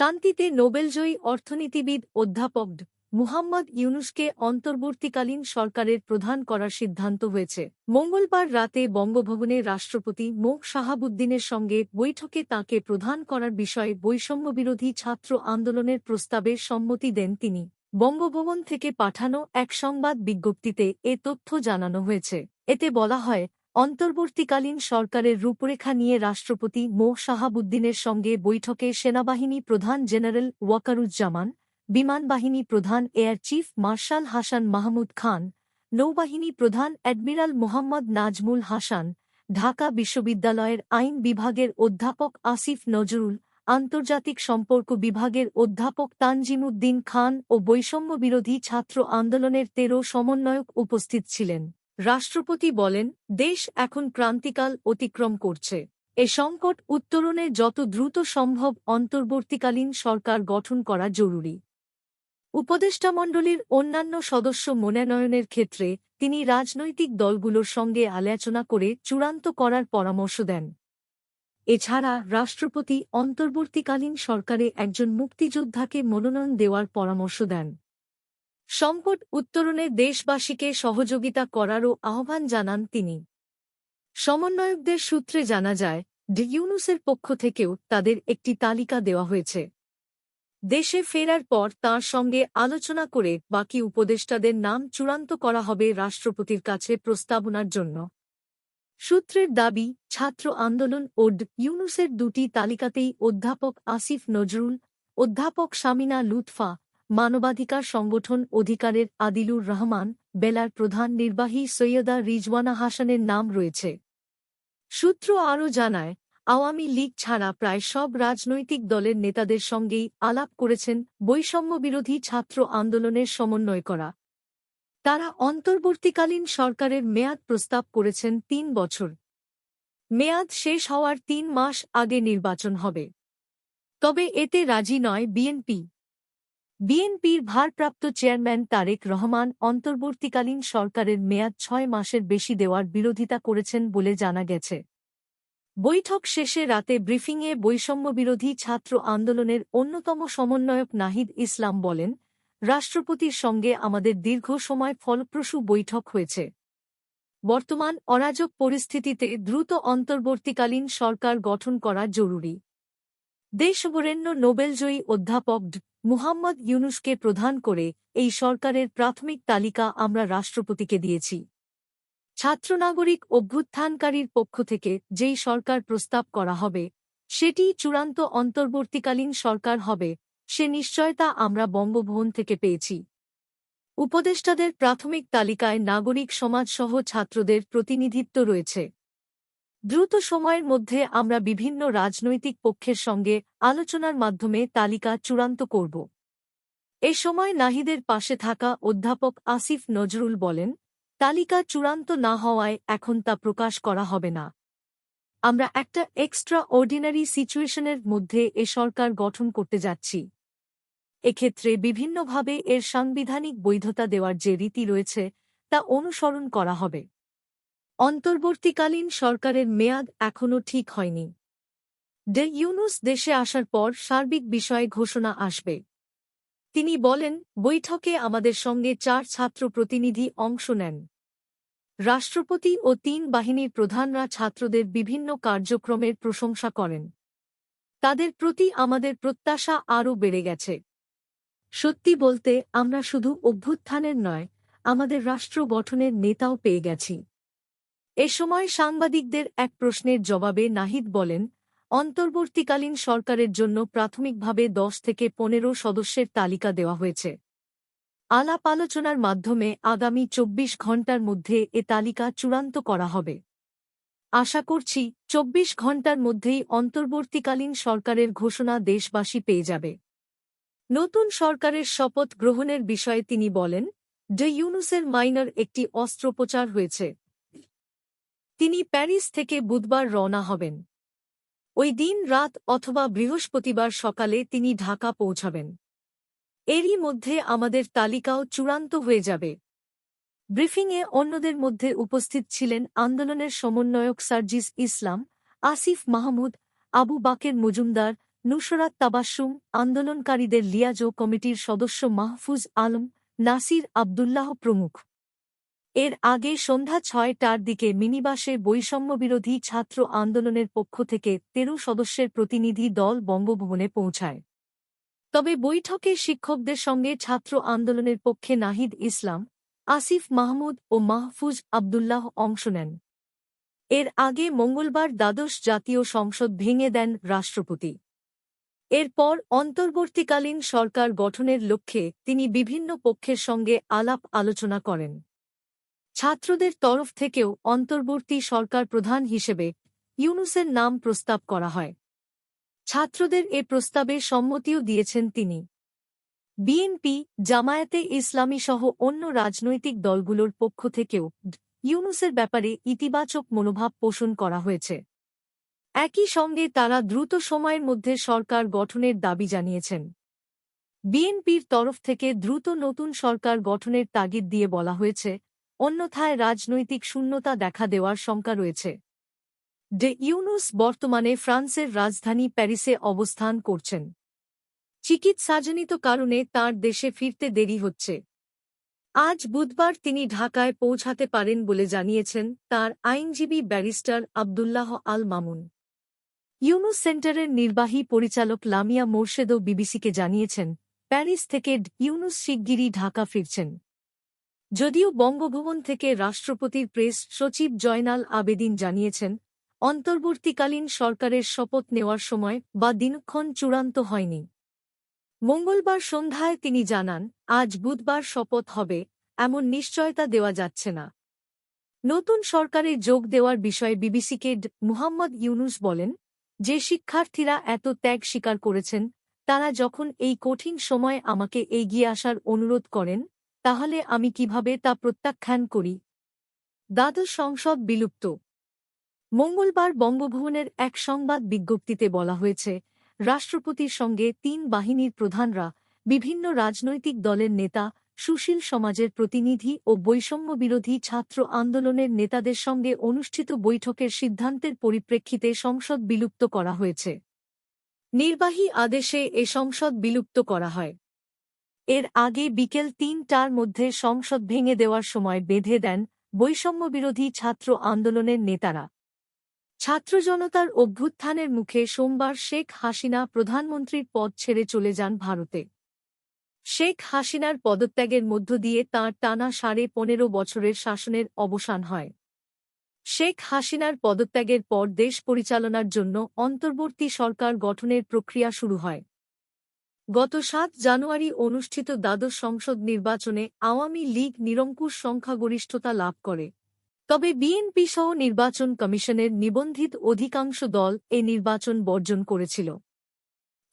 শান্তিতে নোবেলজয়ী অর্থনীতিবিদ অধ্যাপক. মুহাম্মদ ইউনুসকে অন্তর্বর্তীকালীন সরকারের প্রধান করার সিদ্ধান্ত হয়েছে। মঙ্গলবার রাতে বঙ্গভবনে রাষ্ট্রপতি মোক শাহাবুদ্দিনের সঙ্গে বৈঠকে তাঁকে প্রধান করার বিষয়ে বৈষম্যবিরোধী ছাত্র আন্দোলনের প্রস্তাবে সম্মতি দেন তিনি। বঙ্গভবন থেকে পাঠানো এক সংবাদ বিজ্ঞপ্তিতে এ তথ্য জানানো হয়েছে। এতে বলা হয় অন্তর্বর্তীকালীন সরকারের রূপরেখা নিয়ে রাষ্ট্রপতি মো. শাহাবুদ্দিনের সঙ্গে বৈঠকে সেনাবাহিনী প্রধান জেনারেল ওয়াকারুজ্জামান বিমানবাহিনী প্রধান air chief marshal Hasan Mahmud Khan, নৌবাহিনী প্রধান অ্যাডমিরাল মোহাম্মদ নাজমুল হাসান, ঢাকা বিশ্ববিদ্যালয়ের আইন বিভাগের অধ্যাপক আসিফ নজরুল, আন্তর্জাতিক সম্পর্ক বিভাগের অধ্যাপক তানজিমুদ্দিন খান ও বৈষম্যবিরোধী ছাত্র আন্দোলনের তেরো সমন্বয়ক উপস্থিত ছিলেন। রাষ্ট্রপতি বলেন, দেশ এখন ক্রান্তিকাল অতিক্রম করছে। এ সংকট উত্তরণে যত দ্রুত সম্ভব অন্তর্বর্তীকালীন সরকার গঠন করা জরুরি। উপদেষ্টামণ্ডলীর অন্যান্য সদস্য মনোনয়নের ক্ষেত্রে তিনি রাজনৈতিক দলগুলোর সঙ্গে আলোচনা করে চূড়ান্ত করার পরামর্শ দেন। এছাড়া রাষ্ট্রপতি অন্তর্বর্তীকালীন সরকারে একজন মুক্তিযোদ্ধাকে মনোনয়ন দেওয়ার পরামর্শ দেন। সংকট উত্তরণে দেশবাসীকে সহযোগিতা করারও আহ্বান জানান তিনি। সমন্বয়কদের সূত্রে জানা যায় ডি ইউনুসের পক্ষ থেকেও তাদের একটি তালিকা দেওয়া হয়েছে। দেশে ফেরার পর তার সঙ্গে আলোচনা করে বাকি উপদেষ্টাদের নাম চূড়ান্ত করা হবে রাষ্ট্রপতির কাছে প্রস্তাবনার জন্য। সূত্রের দাবি, ছাত্র আন্দোলন ও ইউনুসের দুটি তালিকাতেই অধ্যাপক আসিফ নজরুল, অধ্যাপক শামিনা লুৎফা মানবাধিকার সংগঠন অধিকারের আদিলুর রহমান, বেলার প্রধান নির্বাহী সৈয়দা রিজওয়ানা হাসানের নাম রয়েছে। সূত্র আরও জানায়, আওয়ামী লীগ ছাড়া প্রায় সব রাজনৈতিক দলের নেতাদের সঙ্গেই আলাপ করেছেন বৈষম্যবিরোধী ছাত্র আন্দোলনের সমন্বয় করা। তারা অন্তর্বর্তীকালীন সরকারের মেয়াদ প্রস্তাব করেছেন তিন বছর। মেয়াদ শেষ হওয়ার তিন মাস আগে নির্বাচন হবে। তবে এতে রাজি নয় বিএনপি। বিএনপির ভারপ্রাপ্ত চেয়ারম্যান তারেক রহমান অন্তর্বর্তীকালীন সরকারের মেয়াদ ছয় মাসের বেশি দেওয়ার বিরোধিতা করেছেন বলে জানা গেছে। বৈঠক শেষে রাতে ব্রিফিংয়ে বৈষম্যবিরোধী ছাত্র আন্দোলনের অন্যতম সমন্বয়ক নাহিদ ইসলাম বলেন, রাষ্ট্রপতির সঙ্গে আমাদের দীর্ঘ সময় ফলপ্রসূ বৈঠক হয়েছে। বর্তমান অরাজক পরিস্থিতিতে দ্রুত অন্তর্বর্তীকালীন সরকার গঠন করা জরুরি। দেশবরেণ্য নোবেলজয়ী অধ্যাপক মুহাম্মদ ইউনুসকে প্রধান করে এই সরকারের প্রাথমিক তালিকা আমরা রাষ্ট্রপতিকে দিয়েছি। ছাত্রনাগরিক অভ্যুত্থানকারীর পক্ষ থেকে যেই সরকার প্রস্তাব করা হবে, সেটি চূড়ান্ত অন্তর্বর্তীকালীন সরকার হবে, সে নিশ্চয়তা আমরা বঙ্গভবন থেকে পেয়েছি। উপদেষ্টাদের প্রাথমিক তালিকায় নাগরিক সমাজসহ ছাত্রদের প্রতিনিধিত্ব রয়েছে। দ্রুত সময়ের মধ্যে আমরা বিভিন্ন রাজনৈতিক পক্ষের সঙ্গে আলোচনার মাধ্যমে তালিকা চূড়ান্ত করব। এ সময় নাহিদের পাশে থাকা অধ্যাপক আসিফ নজরুল বলেন, তালিকা চূড়ান্ত না হওয়ায় এখন তা প্রকাশ করা হবে না। আমরা একটা এক্সট্রা অর্ডিনারি সিচুয়েশনের মধ্যে এ সরকার গঠন করতে যাচ্ছি। এক্ষেত্রে বিভিন্নভাবে এর সাংবিধানিক বৈধতা দেওয়ার যে রীতি রয়েছে, তা অনুসরণ করা হবে। অন্তর্বর্তীকালীন সরকারের মেয়াদ এখনও ঠিক হয়নি। ডে ইউনুস দেশে আসার পর সার্বিক বিষয়ে ঘোষণা আসবে। তিনি বলেন, বৈঠকে আমাদের সঙ্গে চার ছাত্র প্রতিনিধি অংশ নেন। রাষ্ট্রপতি ও তিন বাহিনীর প্রধানরা ছাত্রদের বিভিন্ন কার্যক্রমের প্রশংসা করেন। তাদের প্রতি আমাদের প্রত্যাশা আরও বেড়ে গেছে। সত্যি বলতে, আমরা শুধু অভ্যুত্থানের নয়, আমাদের রাষ্ট্র গঠনের নেতাও পেয়ে গেছি। এ সময় সাংবাদিকদের এক প্রশ্নের জবাবে নাহিদ বলেন, অন্তর্বর্তীকালীন সরকারের জন্য প্রাথমিকভাবে দশ থেকে পনেরো সদস্যের তালিকা দেওয়া হয়েছে। আলাপ আলোচনার মাধ্যমে আগামী চব্বিশ ঘণ্টার মধ্যে এ তালিকা চূড়ান্ত করা হবে। আশা করছি চব্বিশ ঘণ্টার মধ্যেই অন্তর্বর্তীকালীন সরকারের ঘোষণা দেশবাসী পেয়ে যাবে। নতুন সরকারের শপথ গ্রহণের বিষয়ে তিনি বলেন ডে ইউনুসের মাইনার একটি অস্ত্রোপচার হয়েছে। তিনি প্যারিস থেকে বুধবার রওনা হবেন। ওই দিন রাত অথবা বৃহস্পতিবার সকালে তিনি ঢাকা পৌঁছাবেন। এরই মধ্যে আমাদের তালিকাও চূড়ান্ত হয়ে যাবে। ব্রিফিংয়ে অন্যদের মধ্যে উপস্থিত ছিলেন আন্দোলনের সমন্বয়ক সার্জিস ইসলাম, আসিফ মাহমুদ, আবু বাকের মজুমদার, নুসরাত তাবাসুম আন্দোলনকারীদের লিয়াজো কমিটির সদস্য মাহফুজ আলম, নাসির আবদুল্লাহ প্রমুখ। এর আগে সন্ধ্যা ছয়টার দিকে মিনিবাসে বৈষম্যবিরোধী ছাত্র আন্দোলনের পক্ষ থেকে তেরো সদস্যের প্রতিনিধি দল বঙ্গভবনে পৌঁছায়। তবে বৈঠকে শিক্ষকদের সঙ্গে ছাত্র আন্দোলনের পক্ষে নাহিদ ইসলাম, আসিফ মাহমুদ ও মাহফুজ আবদুল্লাহ অংশ নেন। এর আগে মঙ্গলবার দ্বাদশ জাতীয় সংসদ ভেঙে দেন রাষ্ট্রপতি। এরপর অন্তর্বর্তীকালীন সরকার গঠনের লক্ষ্যে তিনি বিভিন্ন পক্ষের সঙ্গে আলাপ আলোচনা করেন। ছাত্রদের তরফ থেকেও অন্তর্বর্তী সরকার প্রধান হিসেবে ইউনুসের নাম প্রস্তাব করা হয়। ছাত্রদের এ প্রস্তাবে সম্মতিও দিয়েছেন তিনি। বিএনপি, জামায়াতে ইসলামী সহ অন্য রাজনৈতিক দলগুলোর পক্ষ থেকেও ইউনুসের ব্যাপারে ইতিবাচক মনোভাব পোষণ করা হয়েছে। একই সঙ্গে তারা দ্রুত সময়ের মধ্যে সরকার গঠনের দাবি জানিয়েছেন। বিএনপির তরফ থেকে দ্রুত নতুন সরকার গঠনের তাগিদ দিয়ে বলা হয়েছে অন্যথায় রাজনৈতিক শূন্যতা দেখা দেওয়ার শঙ্কা রয়েছে। ডে ইউনুস বর্তমানে ফ্রান্সের রাজধানী প্যারিসে অবস্থান করছেন। চিকিৎসাজনিত কারণে তার দেশে ফিরতে দেরি হচ্ছে। আজ বুধবার তিনি ঢাকায় পৌঁছাতে পারেন বলে জানিয়েছেন তার আইনজীবী ব্যারিস্টার আবদুল্লাহ আল মামুন। ইউনুস সেন্টারের নির্বাহী পরিচালক লামিয়া মোর্শেদও বিবিসিকে জানিয়েছেন, প্যারিস থেকে ইউনুস শিগগিরই ঢাকা ফিরছেন। যদিও বঙ্গভবন থেকে রাষ্ট্রপতির প্রেস সচিব জয়নাল আবেদিন জানিয়েছেন, অন্তর্বর্তীকালীন সরকারের শপথ নেওয়ার সময় বা দিনক্ষণ চূড়ান্ত হয়নি। মঙ্গলবার সন্ধ্যায় তিনি জানান, আজ বুধবার শপথ হবে, এমন নিশ্চয়তা দেওয়া যাচ্ছে না। নতুন সরকারে যোগ দেওয়ার বিষয়ে বিবিসিকে মুহাম্মদ ইউনুস বলেন, যে শিক্ষার্থীরা এত ত্যাগ স্বীকার করেছেন, তারা যখন এই কঠিন সময় আমাকে এগিয়ে আসার অনুরোধ করেন তাহলে আমি কীভাবে তা প্রত্যাখ্যান করি? দ্বাদশ সংসদ বিলুপ্ত। মঙ্গলবার বঙ্গভবনের এক সংবাদ বিজ্ঞপ্তিতে বলা হয়েছে, রাষ্ট্রপতির সঙ্গে তিন বাহিনীর প্রধানরা, বিভিন্ন রাজনৈতিক দলের নেতা, সুশীল সমাজের প্রতিনিধি ও বৈষম্যবিরোধী ছাত্র আন্দোলনের নেতাদের সঙ্গে অনুষ্ঠিত বৈঠকের সিদ্ধান্তের পরিপ্রেক্ষিতে সংসদ বিলুপ্ত করা হয়েছে। নির্বাহী আদেশে এ সংসদ বিলুপ্ত করা হয়। এর আগে বিকেল তিনটার মধ্যে সংসদ ভেঙে দেওয়ার সময় বেঁধে দেন বৈষম্যবিরোধী ছাত্র আন্দোলনের নেতারা। ছাত্র জনতার অভ্যুত্থানের মুখে সোমবার শেখ হাসিনা প্রধানমন্ত্রীর পদ ছেড়ে চলে যান ভারতে। শেখ হাসিনার পদত্যাগের মধ্য দিয়ে তাঁর টানা সাড়ে পনেরো বছরের শাসনের অবসান হয়। শেখ হাসিনার পদত্যাগের পর দেশ পরিচালনার জন্য অন্তর্বর্তী সরকার গঠনের প্রক্রিয়া শুরু হয়। গত সাত জানুয়ারি অনুষ্ঠিত দ্বাদশ সংসদ নির্বাচনে আওয়ামী লীগ নিরঙ্কুশ সংখ্যাগরিষ্ঠতা লাভ করে। তবে বিএনপি সহ নির্বাচন কমিশনের নিবন্ধিত অধিকাংশ দল এ নির্বাচন বর্জন করেছিল।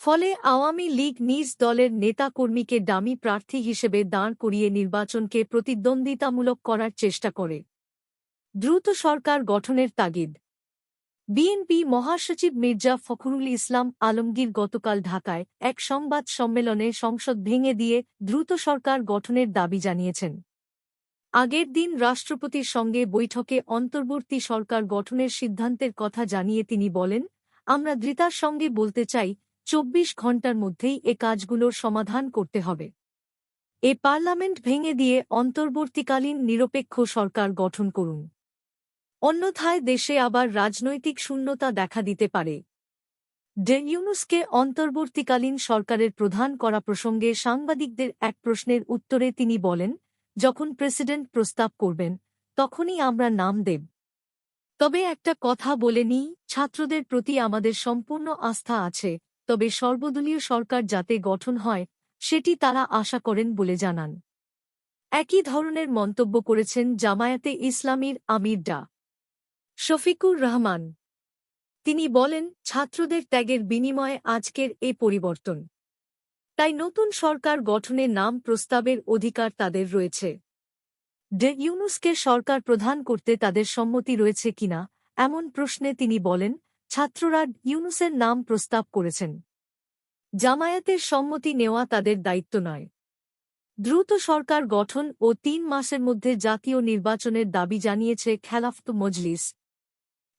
ফলে আওয়ামী লীগ নিজ দলের নেতাকর্মীকে ডামি প্রার্থী হিসেবে দাঁড় করিয়ে নির্বাচনকে প্রতিদ্বন্দ্বিতামূলক করার চেষ্টা করে। দ্রুত সরকার গঠনের তাগিদ। বিএনপি মহাসচিব মির্জা ফখরুল ইসলাম আলমগীর গতকাল ঢাকায় এক সংবাদ সম্মেলনে সংসদ ভেঙে দিয়ে দ্রুত সরকার গঠনের দাবি জানিয়েছেন। আগের দিন রাষ্ট্রপতির সঙ্গে বৈঠকে অন্তর্বর্তী সরকার গঠনের সিদ্ধান্তের কথা জানিয়ে তিনি বলেন, আমরা দৃতার সঙ্গে বলতে চাই, চব্বিশ ঘণ্টার মধ্যেই এ কাজগুলোর সমাধান করতে হবে। এ পার্লামেন্ট ভেঙে দিয়ে অন্তর্বর্তীকালীন নিরপেক্ষ সরকার গঠন করুন। অন্যথায় দেশে আবার রাজনৈতিক শূন্যতা দেখা দিতে পারে। ডে ইউনুসকে অন্তর্বর্তীকালীন সরকারের প্রধান করা প্রসঙ্গে সাংবাদিকদের এক প্রশ্নের উত্তরে তিনি বলেন, যখন প্রেসিডেন্ট প্রস্তাব করবেন, তখনই আমরা নাম দেব। তবে একটা কথা বলে নিই, ছাত্রদের প্রতি আমাদের সম্পূর্ণ আস্থা আছে, তবে সর্বদলীয় সরকার যাতে গঠন হয়, সেটি তারা আশা করেন বলে জানান। একই ধরনের মন্তব্য করেছেন জামায়াতে ইসলামীর আমির ডা। শফিকুর রহমান। তিনি বলেন, ছাত্রদের ত্যাগের বিনিময়ে আজকের এ পরিবর্তন। তাই নতুন সরকার গঠনের নাম প্রস্তাবের অধিকার তাদের রয়েছে। ডে ইউনুসকে সরকার প্রধান করতে তাদের সম্মতি রয়েছে কিনা এমন প্রশ্নে তিনি বলেন, ছাত্ররা ইউনুসের নাম প্রস্তাব করেছেন। জামায়াতের সম্মতি নেওয়া তাদের দায়িত্ব নয়। দ্রুত সরকার গঠন ও তিন মাসের মধ্যে জাতীয় নির্বাচনের দাবি জানিয়েছে খেলাফত মজলিস।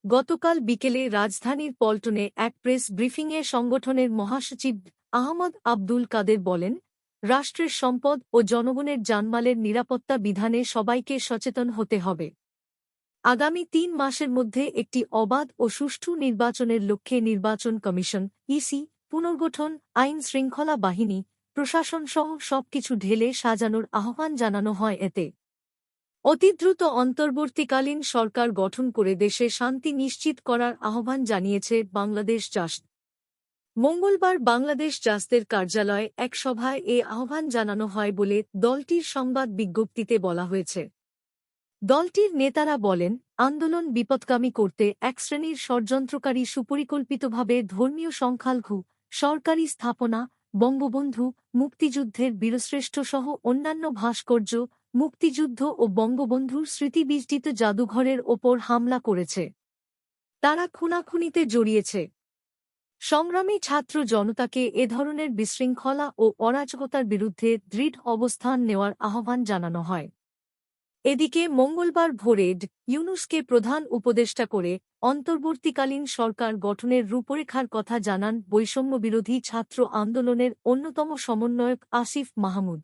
গতকাল বিকেলে রাজধানীর পল্টনে এক প্রেস ব্রিফিংয়ে সংগঠনের মহাসচিব আহমদ আব্দুল কাদের বলেন, রাষ্ট্রের সম্পদ ও জনগণের জানমালের নিরাপত্তা বিধানে সবাইকে সচেতন হতে হবে। আগামী তিন মাসের মধ্যে একটি অবাধ ও সুষ্ঠু নির্বাচনের লক্ষ্যে নির্বাচন কমিশন, ইসি, পুনর্গঠন, আইন শৃঙ্খলা বাহিনী, প্রশাসনসহ সবকিছু ঢেলে সাজানোর আহ্বান জানানো হয় এতে। অতিদ্রুত অন্তর্বর্তীকালীন সরকার গঠন করে দেশে শান্তি নিশ্চিত করার আহ্বান জানিয়েছে বাংলাদেশ জাস্ট। মঙ্গলবার বাংলাদেশ জাস্তের কার্যালয়ে এক সভায় এ আহ্বান জানানো হয় বলে দলটির সংবাদ বিজ্ঞপ্তিতে বলা হয়েছে। দলটির নেতারা বলেন, আন্দোলন বিপদগামী করতে এক শ্রেণির ষড়যন্ত্রকারী সুপরিকল্পিতভাবে ধর্মীয় সংখ্যালঘু, সরকারি স্থাপনা, বঙ্গবন্ধু, মুক্তিযুদ্ধের বীরশ্রেষ্ঠ সহ অন্যান্য ভাস্কর্য মুক্তিযুদ্ধ ও বঙ্গবন্ধুর স্মৃতিবিষ্টিত জাদুঘরের ওপর হামলা করেছে। তারা খুনাখুনিতে জড়িয়েছে। সংগ্রামী ছাত্র জনতাকে এ ধরনের বিশৃঙ্খলা ও অরাজকতার বিরুদ্ধে দৃঢ় অবস্থান নেওয়ার আহ্বান জানানো হয়। এদিকে মঙ্গলবার ভোরে ড ইউনুসকে প্রধান উপদেষ্টা করে অন্তর্বর্তীকালীন সরকার গঠনের রূপরেখার কথা জানান বৈষম্যবিরোধী ছাত্র আন্দোলনের অন্যতম সমন্বয়ক আসিফ মাহমুদ।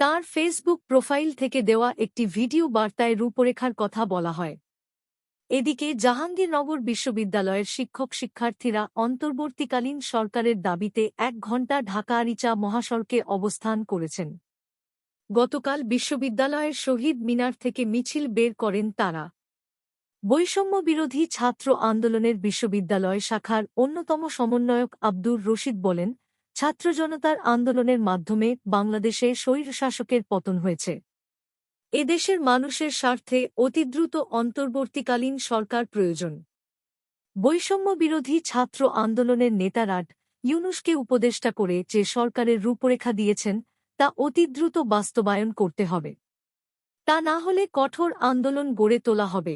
তার ফেসবুক প্রোফাইল থেকে দেওয়া একটি ভিডিও বার্তায় রূপরেখার কথা বলা হয়। এদিকে জাহাঙ্গীরনগর বিশ্ববিদ্যালয়ের শিক্ষক শিক্ষার্থীরা অন্তর্বর্তীকালীন সরকারের দাবিতে এক ঘণ্টা ঢাকা আরিচা মহাসড়কে অবস্থান করেছেন। গতকাল বিশ্ববিদ্যালয়ের শহীদ মিনার থেকে মিছিল বের করেন তারা। বৈষম্য বিরোধী ছাত্র আন্দোলনের বিশ্ববিদ্যালয় শাখার অন্যতম সমন্বয়ক আব্দুর রশিদ বলেন ছাত্র জনতার আন্দোলনের মাধ্যমে বাংলাদেশে স্বৈরশাসকের পতন হয়েছে। এদেশের মানুষের স্বার্থে অতিদ্রুত অন্তর্বর্তীকালীন সরকার প্রয়োজন। বৈষম্য বিরোধী ছাত্র আন্দোলনের নেতারাট ইউনুসকে উপদেষ্টা করে যে সরকারের রূপরেখা দিয়েছেন, তা অতিদ্রুত বাস্তবায়ন করতে হবে। তা না হলে কঠোর আন্দোলন গড়ে তোলা হবে।